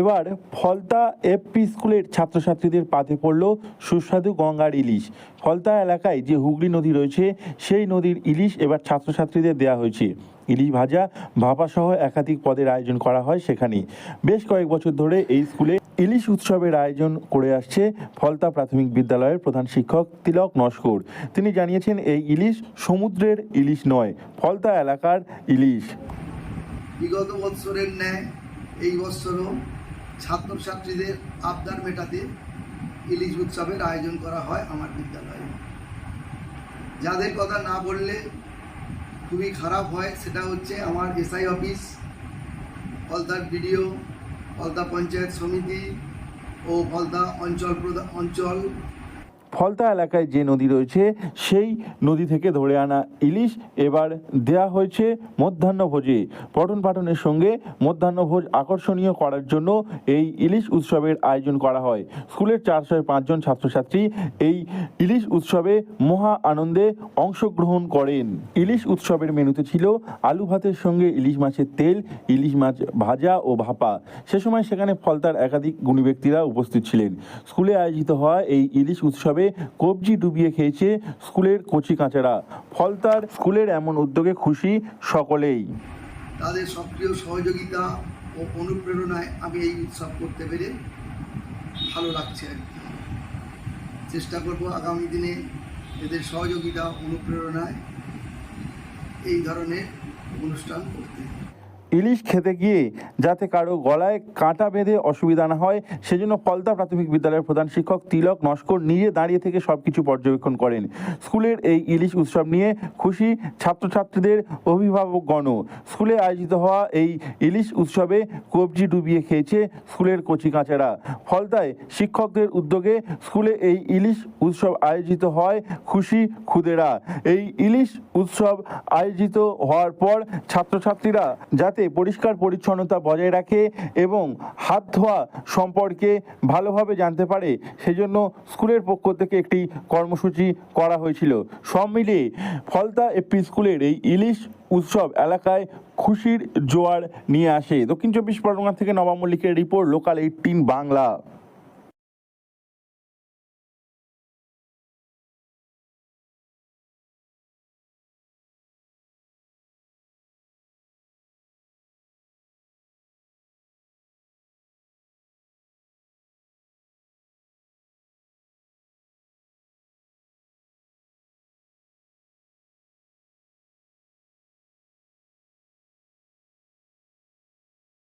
এবার ফলতা এফপি স্কুলের ছাত্রছাত্রীদের পাতে পড়ল সুস্বাদু গঙ্গার ইলিশ। ফলতা এলাকায় যে হুগলি নদী রয়েছে, সেই নদীর ইলিশ এবার ছাত্রছাত্রীদের দেওয়া হয়েছে। ইলিশ ভাজা ভাপা সহ একাধিক পদের আয়োজন করা হয় সেখানে। বেশ কয়েক বছর ধরে এই স্কুলে ইলিশ উৎসবের আয়োজন করে আসছে ফলতা প্রাথমিক বিদ্যালয়ের প্রধান শিক্ষক তিলক নস্কর। তিনি জানিয়েছেন, এই ইলিশ সমুদ্রের ইলিশ নয়, ফলতা এলাকার ইলিশ। বিগত বৎসরের ন্যায় এই বৎসরও ছাত্রছাত্রীদের আবদার মেটাতে ইলিশ উৎসবের আয়োজন করা হয় আমার বিদ্যালয়ে। যাদের কথা না বললে খুবই খারাপ হয়, সেটা হচ্ছে আমার এসআই অফিস ফলদার বিডিও ফলদা পঞ্চায়েত সমিতি ও ফলদা অঞ্চল প্রধান অঞ্চল ফলতা এলাকায় যে নদী রয়েছে, সেই নদী থেকে ধরে আনা ইলিশ এবার দেয়া হয়েছে মধ্যাহ্নভোজে পঠন পাঠনের সঙ্গে মধ্যাহ্নভোজ আকর্ষণীয় করার জন্য এই ইলিশ উৎসবের আয়োজন করা হয়। স্কুলের চারশো পাঁচজন ছাত্রছাত্রী এই ইলিশ উৎসবে মহা আনন্দে অংশগ্রহণ করেন। ইলিশ উৎসবের মেনুতে ছিল আলু ভাতের সঙ্গে ইলিশ মাছের তেল, ইলিশ মাছ ভাজা ও ভাপা। সে সময় সেখানে ফলতার একাধিক গুণী ব্যক্তিরা উপস্থিত ছিলেন। স্কুলে আয়োজিত হওয়া এই ইলিশ উৎসবে কবজি ডুবিয়ে খেয়েছে স্কুলের কচি কাঁচারা। ফলতার স্কুলের এমন উদ্যোগে খুশি সকলেই। তাদের সক্রিয় সহযোগিতা ও অনুপ্রেরণায় আমি এই উৎসব করতে পেরে ভালো লাগছে। চেষ্টা করব আগামী দিনে এদের সহযোগিতা, অনুপ্রেরণায় এই ধরনের অনুষ্ঠান করতে। ইলিশ খেতে গিয়ে যাতে কারও গলায় কাঁটা বেঁধে অসুবিধা না হয়, সেজন্য পলতা প্রাথমিক বিদ্যালয়ের প্রধান শিক্ষক তিলক নস্কর নিজে দাঁড়িয়ে থেকে সব কিছু পর্যবেক্ষণ করেন। স্কুলের এই ইলিশ উৎসব নিয়ে খুশি ছাত্রছাত্রীদের অভিভাবকগণও। স্কুলে আয়োজিত হওয়া এই ইলিশ উৎসবে কবজি ডুবিয়ে খেয়েছে স্কুলের কচি কাঁচারা। ফলতায় শিক্ষকদের উদ্যোগে স্কুলে এই ইলিশ উৎসব আয়োজিত হয় খুশি খুদেরা। এই ইলিশ উৎসব আয়োজিত হওয়ার পর ছাত্রছাত্রীরা যাতে পরিষ্কার পরিচ্ছন্নতা বজায় রাখে এবং হাত ধোয়া সম্পর্কে ভালোভাবে জানতে পারে, সেজন্য স্কুলের পক্ষ থেকে একটি কর্মসূচি করা হয়েছিল। সব মিলিয়ে ফলতা এপি স্কুলের এই ইলিশ উৎসব এলাকায় খুশির জোয়ার নিয়ে আসে। দক্ষিণ চব্বিশ পরগনা থেকে নবাম মল্লিকের রিপোর্ট লোকাল এইটিন বাংলা।